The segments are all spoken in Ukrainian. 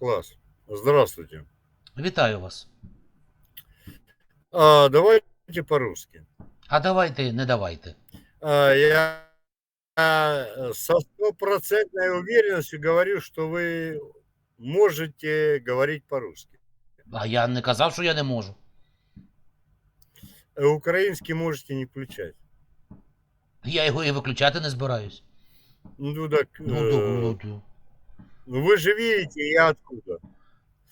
Класс. Здравствуйте. Вітаю вас. А, давайте по-русски. А давайте, не давайте. А, я со стопроцентной уверенностью говорю, что вы можете говорить по-русски. А я не казав, що я не можу. А Украинский можете не включать. Я його і виключати не збираюсь. Ну так, Ну, э, ну, вы же видите, я откуда.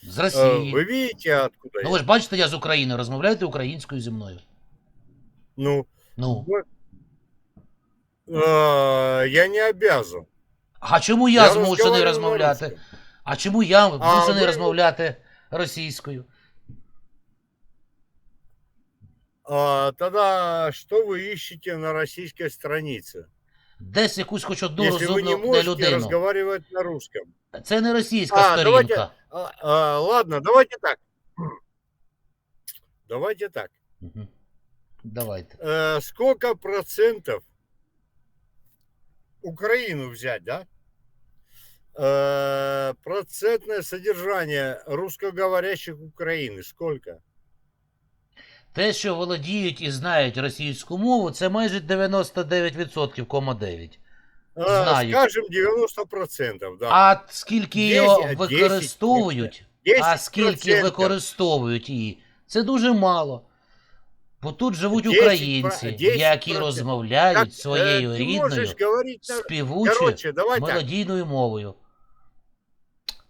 З Э, Росії. Вы видите, откуда Ну я. ви ж бачите, я з України. Розмовляєте українською зі мною. Ну, Ну. э, я не обязан. А чому я, змушений разговариваю на розмовляти? русском. А чому я змушений ви- розмовляти російською? А, тогда что вы ищете на российской странице? Десь якусь хоч одну вы не розумну де можете людину. разговаривать на русском. Це не російська А, сторінка. давайте- А, а, ладно, давайте так. Давайте так. Мгм. Давайте. Э, сколько процентов Украину взять, да? Э, процентное содержание русскоговорящих Украины сколько? Те, що володіють і знають російську мову, це майже 99%, кома 9. Э, Знаю. скажем, 90%, да. А скільки Десять- його десять, використовують, 10%. а скільки використовують її, це дуже мало. Бо тут живуть 10 українці, про- 10%. які розмовляють Так, своєю э, ты рідною, можешь говорить на... співучою, Короче, давай так. мелодійною мовою.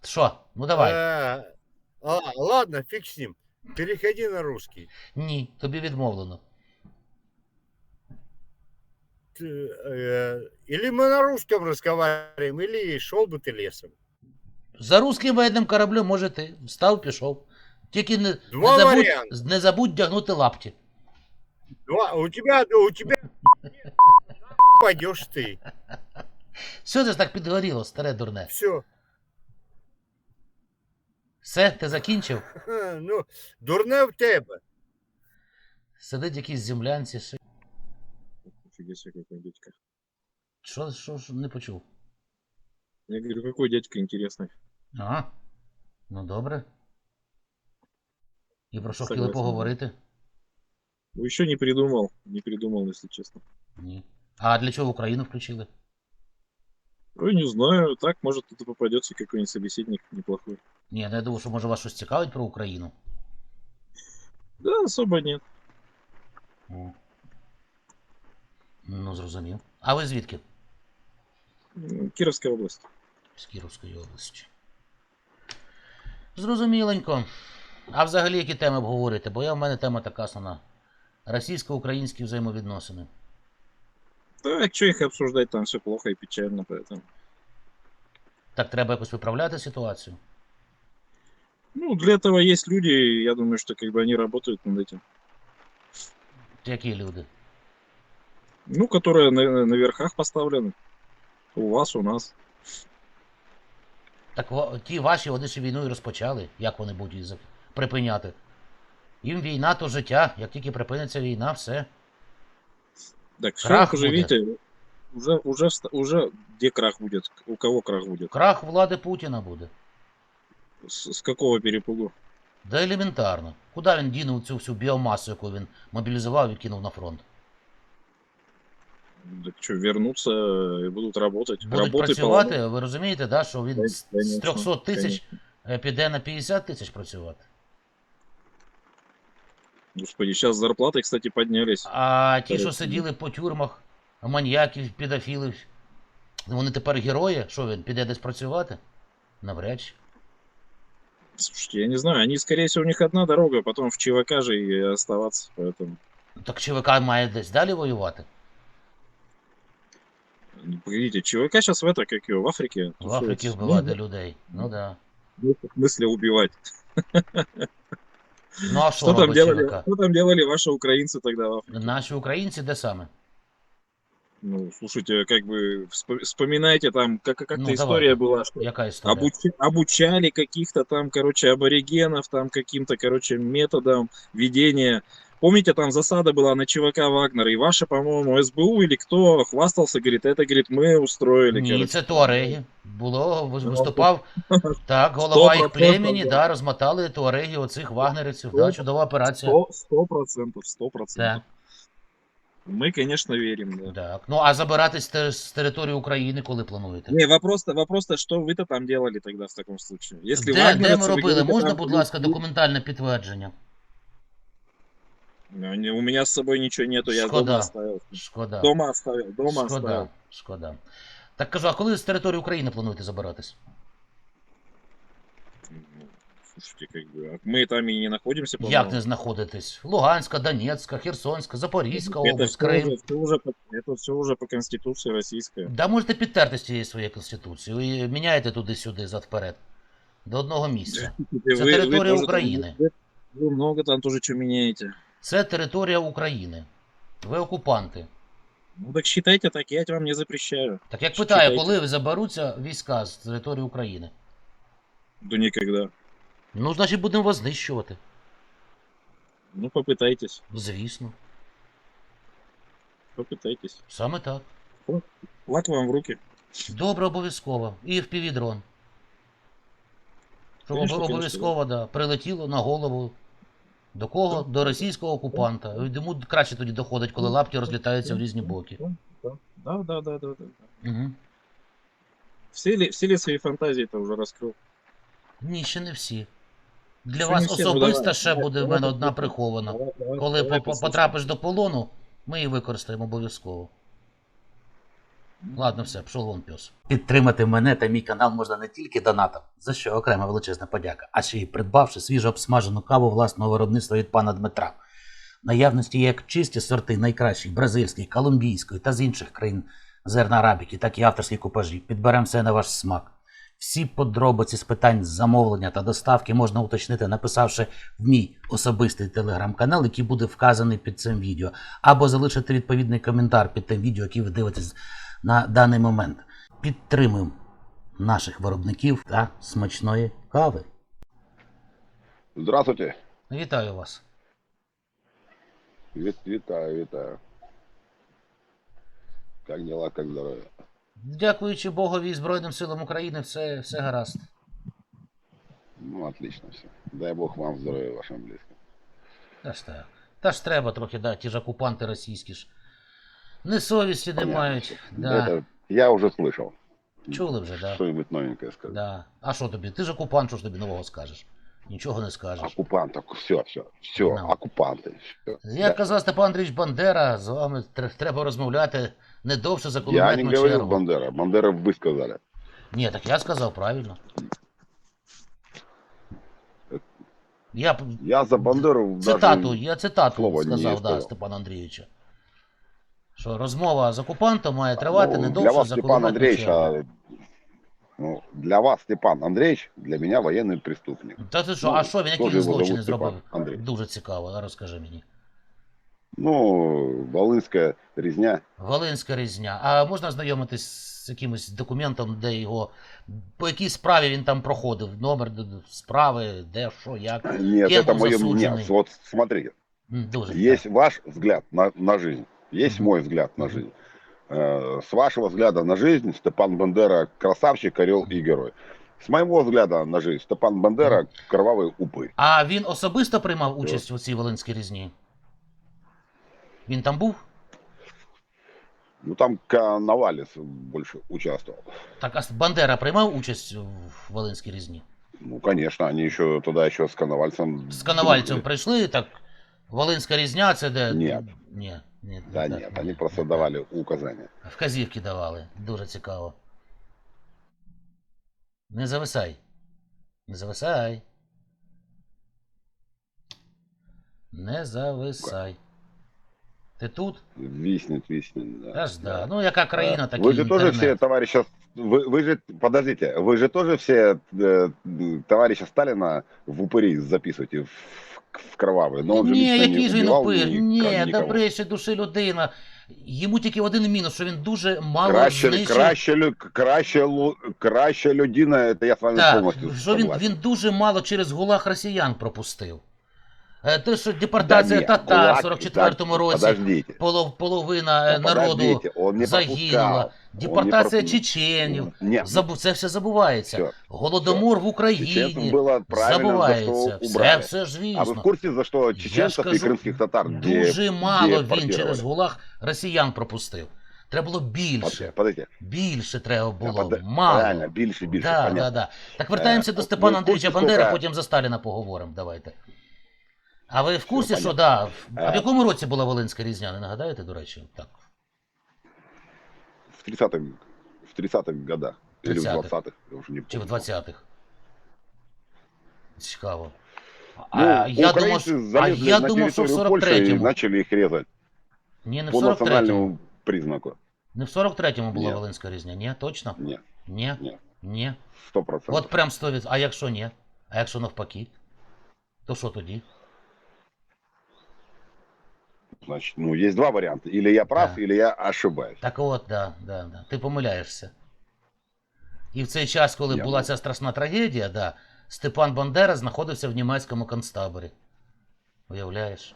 Що? Ну давай. Э, а, ладно, фиг с ним. Переходи на русский. Ні, тобі відмовлено. Ты, э, или мы на русском разговариваем, или шел бы ты лесом. За русським воєнним кораблем може ти. Встав, пішов. Тільки не, Два не, забудь, варіанти. не забудь дягнути лапті. Ну, а у тебя, у тебя пойдешь ты. Що це ж так підгоріло, старе дурне? Все. Все, ти закінчив? Ну, дурне в тебе. Сидить якийсь землянці. себе, какой дядька. Що, що, що не почув? Я говорю, какой дядька интересный. Ага. Ну добре. І про що хотіли Согласен. поговорити? Ну, еще не придумал, не придумал, если честно. Ні. А для чого Україну включили? Ой, не знаю, так, может, тут и попадется какой-нибудь собеседник неплохой. Ні, ну я думав, що може вас щось цікавить про Україну. Да, особо. О. Ну, зрозумів. А ви звідки? М, Кировская область. З Кіровської області. Зрозуміленько. А взагалі які теми обговорити? Бо я в мене тема така основна. Російсько-українські взаємовідносини. Так, что их обсуждать, там все плохо и печально, поэтому. Так треба якось виправляти ситуацію. Ну, для этого есть люди, и я думаю, что как бы они работают над этим. Які люди? Ну, которые на, на верхах поставлены. У вас, у нас. Так ва- ті ваші, вони ще війну і розпочали. Як вони будуть її за- припиняти? Їм війна то життя. Як тільки припиниться війна, все. Так, все, Крах уже, будет. видите, уже, уже, вста- уже где крах будет? У кого крах будет? Крах влади Путіна буде. С, с какого перепугу? Да елементарно. Куди він дінув цю всю біомасу, яку він мобілізував і кинув на фронт? Так что, вернутся и будут работать. Будуть Работы працювати, полно. ви розумієте, да, що він з з 300 тисяч піде на 50 тисяч працювати. Господи, сейчас зарплаты, кстати, поднялись. А ті, що сиділи по тюрмах, маньяків, педофілів, вони тепер герої? Що він піде десь працювати? Навряд чи. Слушайте, я не знаю, они, скорее всего, у них одна дорога, потом в ЧВК же и оставаться, поэтому... Так ЧВК має десь далі воювати. Ну, Погодите, ЧВК сейчас в это, как его, в Африке? В Африці тусуется. вбивати Ну, людей. Ну да. ну, в смысле убивать? Ну а що Что там, робить делали, ЧВК? что там делали ваши украинцы тогда в Африке? Наші українці де саме? Ну, слушайте, как бы вспо- вспоминайте там, как, как-то Ну, история давай. была, что Яка історія? обучи- обучали каких-то там, короче, аборигенов, там каким-то, короче, методом ведения Помните, там засада была на ЧВК Вагнер, и ваши, по-моему, СБУ или кто хвастался, говорит, это, говорит, мы устроили. Ні, короче. це туареги. Було, ви- Ну, виступав так, голова їх 100%, племені, да. да, розмотали туареги оцих вагнерівців. Да, чудова операція. Сто, сто процентов, сто процентов. Так, Мы, конечно, верим, да. так. Ну а забирати з, те- з території України коли плануєте? Не, вопрос-то, вопрос-то, что вы-то там делали тогда в таком случае? Если де, де вагнеровцы, ми вы робили? говорите, Можна, там- будь ласка, документальне підтвердження? Ну, не, У меня с собой ничего нету, я Шкода. дома оставил. Шкода. Дома оставил, дома Шкода. оставил. Шкода. Так кажу, а коли з території України плануєте забиратись? Ну, Слушайте, как бы, а мы там и не находимся, Як по-моему. не знаходитесь? Луганська, Донецька, Херсонська, Запорізька это область, все, Крим. уже, это, уже, по- это все уже по Конституции российской. Да можете підтерти з цієї своєї конституції. Ви міняєте туди-сюди, зад вперед. До одного місця. Це територія тоже України. Там, вы, вы много там тоже что меняете. Це територія України. Ви окупанти. Ну так считайте так, я вам не запрещаю. Так як Що питаю, читаєте? коли заберуться війська з території України? Да никогда. Ну, значить, будемо вас знищувати. Ну попытайтесь, Звісно. попытайтесь. Саме так. Лак вам в руки. Добре, обов'язково. І в дрон. Щоб Конечно, обо- конечно, обов'язково, да, прилетіло на голову. До кого? До російського окупанта. Йому краще тоді доходить, коли лапки розлітаються в різні боки. Да, да, да, да, да. Угу. Все ли, все ли свои фантазии-то уже раскрыл? Ні, ще не всі. Для вас особисто ще буде в мене одна прихована. Коли потрапиш до полону, ми її використаємо обов'язково. Ладно, все, пішов вон пес. Підтримати мене та мій канал можна не тільки донатом, за що окрема величезна подяка, а ще й придбавши свіжо обсмажену каву власного виробництва від пана Дмитра. Наявності як чисті сорти найкращих бразильської, колумбійської та з інших країн зерна арабіки, так і авторські купажі. Підберемо все на ваш смак. Всі подробиці з питань замовлення та доставки можна уточнити, написавши в мій особистий телеграм-канал, який буде вказаний під цим відео, або залишити відповідний коментар під тим відео, яке ви дивитесь на даний момент. Підтримуємо наших виробників та смачної кави. Здравствуйте. Вітаю вас. Витаю, витаю. Как дела, как здоровье? Дякуючи Богові і Збройним силам України, все, все гаразд. Ну, отлично все. Дай Бог вам здоровья вашим близким. Та ж так. Та ж треба трохи, да, ті ж окупанти російські ж. Не совісті не Понятно. мають. Да. Это я уже слышал. Чули вже, да. Что-нибудь новенькое сказать. да. А що тобі? Ти ж окупант, що ж тобі нового скажеш? Нічого не скажеш. Оккупанты, все, все, все, Ну. оккупанты. Всё. Як казав Степан Андрійович Бандера, з вами тр- треба розмовляти не довше за Я не кулеметну говорил чергу. Бандера. Бандера вы сказали. Ні, так я сказав правильно. Я п- Я за Бандеру цитату, даже... я цитату слова сказав, да, сказав. Степана Андрійовича. Що розмова з окупантом має тривати Ну, не для довше вас, за Степан кулеметну Андреевич, чергу. а, ну, для вас, Степан Андреевич, для меня военный преступник. Та ти що, ну, а що він, які він його злочини зовут Степан зробив? Андрій. Дуже цікаво, а розкажи мені. Ну, Волынская резня. Волинська різня. А можна знайомитись з якимось документом, де його. По якій справі він там проходив? Номер д- д- справи, де, що, як. Нет, Кем это был мое засудженный? мнение. Вот смотрите, М, Дуже есть ваш взгляд на, на жизнь, есть Мгм. мой взгляд на Мгм. жизнь. Э, С вашего взгляда на жизнь Степан Бандера красавчик, орел и герой. С моего взгляда на жизнь Степан Бандера кровавый упырь. А він особисто приймав участь у цій Волинській різні? Він там був? Ну там Коновалец больше участвовал. Так, а Бандера приймав участь в Волинській різні? Ну, конечно, они еще туда еще с Коновальцем. З Коновальцем прийшли, так Волинська різня це де. Ні. Ні, ні, Да так, нет, они просто давали указания. Вказівки давали. Дуже цікаво. Не зависай. Не зависай. Не зависай. Ти тут? Виснет, виснет, да. Та ж да. Ну, яка країна, А, такий Вы же тоже інтернет. все, товарища, вы, вы же, подождите, вы же тоже все э, товарища Сталина в упыри записываете в, в кровавые, но он же Ні, лично який не ж він убивал упир? ни- Ні, никого. добрейші душі людина. Йому тільки один мінус, що він дуже мало Краще, знищив. краще, лю- краще, лу- краще людина, это я с вами Так, полностью що він, согласен. він дуже мало через гулаг росіян пропустив. Е, Те, що депортація Да нет, татар в кулак- 44-му так, році, Подождите. полов, половина е, да народу подождите, он не загинула, пропускал. депортація пропу- чеченів, Нет, забу... це все забувається. Всё, Голодомор в чеченцев Україні было правильно, за забувається. что Все, убрали. все ж А вы в звісно. курсе, за что Я ж чеченцев и кажу, крымских татар Дуже мало він депортировали? через Гулаг росіян пропустив. Треба було більше. Подождите, Подождите. Більше треба А, було. под- Мало. Правильно, більше, більше, Да, понятно. да, да. Так вертаємося Е, до ви Степана в Андрійовича курсі, Бандери, скільки- потім за Сталіна поговоримо. Давайте. А ви в курсі, що да? А в Е. якому році була Волинська різня? Не нагадаєте, до речі? Так. В 30-х, в 30-х годах. Или в 20-х, я уже не помню. Чи в 20-х? Цікаво. Ну, А я думав, а я думав, що в территорию Польши и 43-му. начали их резать Ні, не в по 43-му. национальному признаку. Не в 43-му була Ні. Волинська різня, ні? Точно? Нет, Ні? Ні. Ні. сто процентов. От прям 100%. А якщо ні? А якщо навпаки? То що тоді? Значит, ну, есть два варианта. Или я прав, Да. или я ошибаюсь. Так от, да, да, да. Ти помиляєшся. І в цей час, коли Я була ця страшна трагедія, да, Степан Бандера знаходився в німецькому концтаборі. Уявляєш?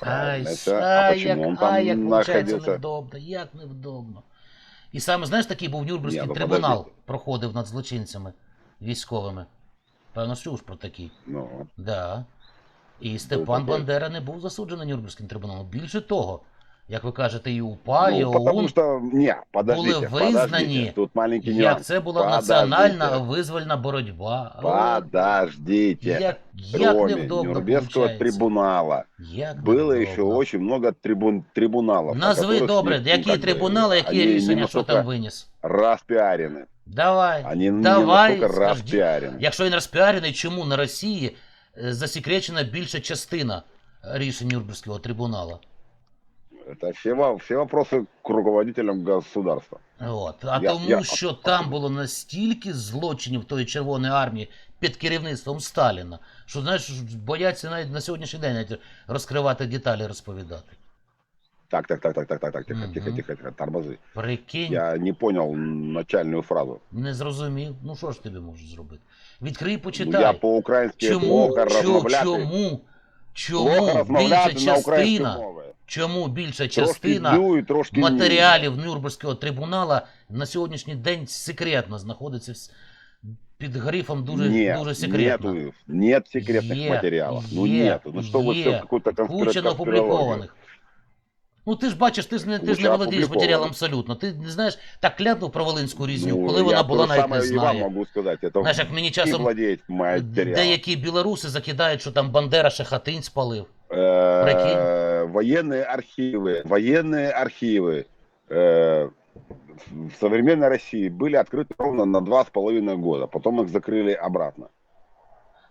Ай, це- а ай, почему як, он там ай, як виходить невдобно, як невдобно. І саме, знаєш, такий був Нюрнберзький Ні, ну, трибунал, подождіть. проходив над злочинцями військовими. Певно, що ж про такий. Ну, Да. І Степан такий. Бандера не був засуджений Нюрнберзьким трибуналом. Більше того, як ви кажете, і УПА, і ну, потому ОУН, что, не, подождите, були визнані, подождите, тут маленький як нюанс. це була Подождите. національна визвольна боротьба. О, Подождите. Як, як Кроме невдобно Нюрнбергского получається. трибунала Як было невдобно. еще очень много трибун, трибуналов. о Назви которых добре, не- ну, які как бы, трибунали, які они рішення, не що там настолько виніс. распиарены. Давай. Они не Давай, настолько скажи. распиарены. Якщо він розпіарений, чому на Росії е, засекречена більша частина рішень Нюрнберзького трибунала? Это все, всі вопроси к руководителям государства. От. А Я- тому, я- що там було настільки злочинів тої Червоної армії під керівництвом Сталіна, що знаєш, бояться навіть на сьогоднішній день навіть розкривати деталі розповідати. Так, так, так, так, так, так, так, тихо, Мгм. тихо, тихо, тихо, тормози. Прикинь, Я не понял начальную фразу. не зрозумів. Ну що ж тобі можу зробити? Відкрий, Ну, почитай. я по-українськи чому, плохо чо- розмовляти. чому, Плохо чому більша розмовляти на українській частина, мові. чому більша Трошки частина дю і трошки матеріалів Нюрнберзького трибунала на сьогоднішній день секретно знаходиться в- під грифом дуже, нет, дуже секретно. Нету, нет секретных Е, материалов. Ну е. Ну что вы е. какую-то Куча неопублікованих. Ну ти ж бачиш, ти ж не, ти ж Куча не володієш опублікованих. матеріалом абсолютно. Ти не знаєш, так ляпнув про Волинську різню, Ну, коли я вона була то же навіть не самое и вам знає. могу сказать. Это Знаєш, як мені не часом владеет материалом. деякі білоруси закидають, що там Бандера ще хатинь спалив. Э, Прикинь. военные архивы, военные архивы э, в современной России были открыты ровно на два с половиной года. Потом их закрыли обратно.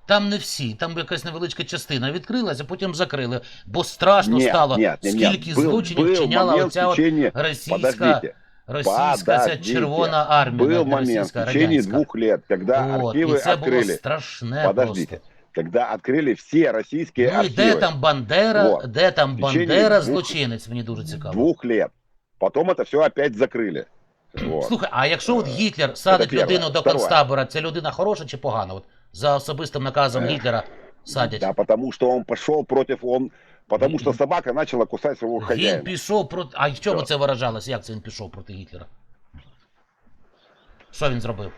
Там не всі, там якась невеличка частина відкрилася, потім закрили, бо страшно Нет, стало, нет, нет, нет. скільки Был- злочинів был вчиняла момент оця в от течение... російська, Подождите. російська ця Подождите. червона армія, Был не момент російська, в течение радянська. двух лет, когда От, архивы і це було открыли. страшне Подождите. просто. Когда открыли все российские Ну і де архивы. там Бандера, Вот. де там В течение Бандера двух- злочинець, мені дуже цікаво. Двух лет. Потом это все опять закрыли. Вот. Слухай, а якщо от Е, Гітлер садить перше. людину до Второе. концтабора, це людина хороша чи погана? От за особистим наказом Е. Гітлера садять. Да, потому что он пошел против он, потому что собака начала кусать своего Він хозяина. пішов проти. А в чому Що? це виражалось? Як це він пішов проти Гітлера? Що він зробив?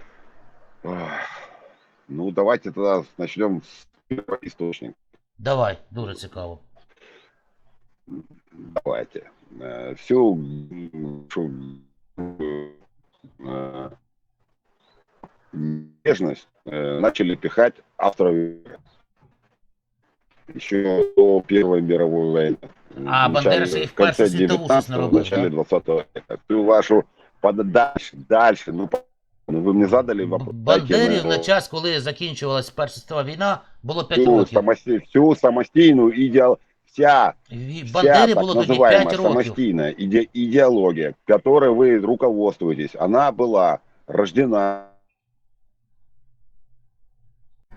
Ох, Ну, давайте тогда начнем с источника. Давай, дуже цікаво. Давайте. Э, Всю м, шу- э, нежность э, начали пихать авторы еще до Первой мировой войны. А В Бандера начале- же и в в конце Першу світову щось 19-го, наробив, начале да? 20 века. Всю вашу под- дальше, дальше, ну, по- ну вы мне задали вопрос. дайте Бандерів мне на час, коли закінчувалась Перша світова війна, було 5 всю, років. самости- всю самостийную идеал, вся І вся Бандері так було тоді называемая 5 років. самостийная иде- идеология, которой вы руководствуетесь, она была рождена